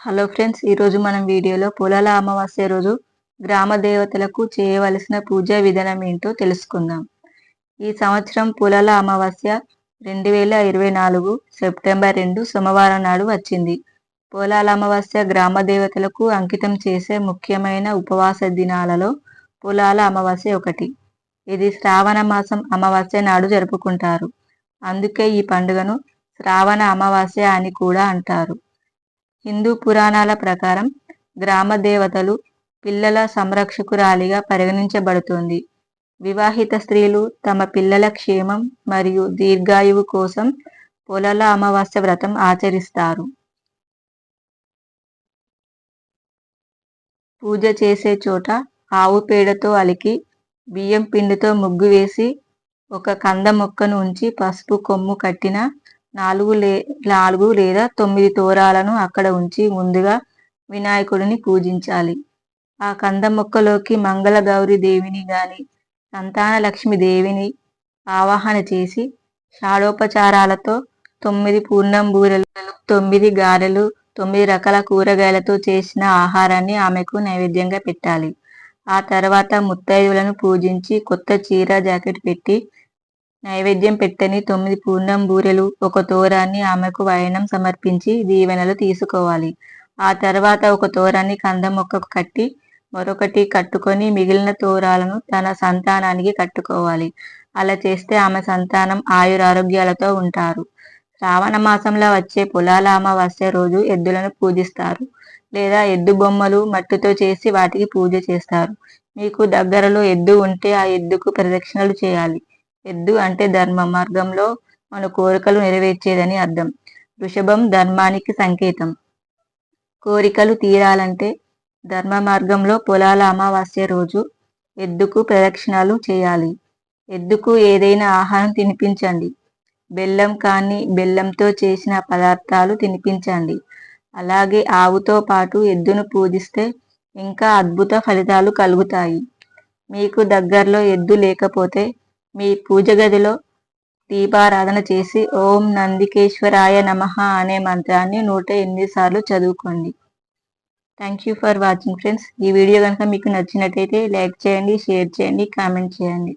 Hello friends ఈరోజు మనం వీడియోలో పొలాల అమావాస్య రోజు గ్రామ దేవతలకు చేయవలసిన పూజా విధానం ఏంటో తెలుసుకుందాం. ఈ సంవత్సరం పొలాల అమావాస్య రెండు వేల ఇరవై నాలుగు సెప్టెంబర్ రెండు సోమవారం నాడు వచ్చింది. పొలాల అమావాస్య గ్రామ దేవతలకు అంకితం చేసే ముఖ్యమైన ఉపవాస దినాలలో పొలాల అమావాస్య ఒకటి. ఇది శ్రావణ మాసం అమావాస్య నాడు జరుపుకుంటారు. అందుకే ఈ పండుగను శ్రావణ అమావాస్య అని కూడా అంటారు. హిందూ పురాణాల ప్రకారం గ్రామ దేవతలు పిల్లల సంరక్షకురాలిగా పరిగణించబడుతుంది. వివాహిత స్త్రీలు తమ పిల్లల క్షేమం మరియు దీర్ఘాయువు కోసం పొలాల అమావాస్య వ్రతం ఆచరిస్తారు. పూజ చేసే చోట ఆవు పేడతో అలికి బియ్యం పిండితో ముగ్గు వేసి ఒక కంద మొక్కను ఉంచి పసుపు కొమ్ము కట్టిన నాలుగు లే నాలుగు లేదా తొమ్మిది తోరాలను అక్కడ ఉంచి ముందుగా వినాయకుడిని పూజించాలి. ఆ కంద మొక్కలోకి మంగళ గౌరి దేవిని గాని సంతాన లక్ష్మి దేవిని ఆవాహన చేసి షాడోపచారాలతో తొమ్మిది పూర్ణంబూరెలు తొమ్మిది గారెలు తొమ్మిది రకాల కూరగాయలతో చేసిన ఆహారాన్ని ఆమెకు నైవేద్యంగా పెట్టాలి. ఆ తర్వాత ముత్తైదులను పూజించి కొత్త చీర జాకెట్ పెట్టి నైవేద్యం పెట్టని తొమ్మిది పూర్ణం బూరెలు ఒక తోరాన్ని ఆమెకు వైనం సమర్పించి దీవెనలు తీసుకోవాలి. ఆ తర్వాత ఒక తోరాన్ని కందం మొక్కకు కట్టి మరొకటి కట్టుకొని మిగిలిన తోరాలను తన సంతానానికి కట్టుకోవాలి. అలా చేస్తే ఆమె సంతానం ఆయురారోగ్యాలతో ఉంటారు. శ్రావణ మాసంలో వచ్చే పొలాల అమావాస్య రోజు ఎద్దులను పూజిస్తారు. లేదా ఎద్దు బొమ్మలు మట్టితో చేసి వాటికి పూజ చేస్తారు. మీకు దగ్గరలో ఎద్దు ఉంటే ఆ ఎద్దుకు ప్రదక్షిణలు చేయాలి. ఎద్దు అంటే ధర్మ మార్గంలో మన కోరికలు నెరవేర్చేదని అర్థం. వృషభం ధర్మానికి సంకేతం. కోరికలు తీరాలంటే ధర్మ మార్గంలో పొలాల అమావాస్య రోజు ఎద్దుకు ప్రదక్షిణాలు చేయాలి. ఎద్దుకు ఏదైనా ఆహారం తినిపించండి. బెల్లం కానీ బెల్లంతో చేసిన పదార్థాలు తినిపించండి. అలాగే ఆవుతో పాటు ఎద్దును పూజిస్తే ఇంకా అద్భుత ఫలితాలు కలుగుతాయి. మీకు దగ్గరలో ఎద్దు లేకపోతే మీ పూజ గదిలో దీపారాధన చేసి ఓం నందికేశ్వరాయ నమ అనే మంత్రాన్ని నూట ఎనిమిది సార్లు చదువుకోండి. Thank you for watching friends ఈ వీడియో కనుక మీకు నచ్చినట్టయితే లైక్ చేయండి షేర్ చేయండి కామెంట్ చేయండి.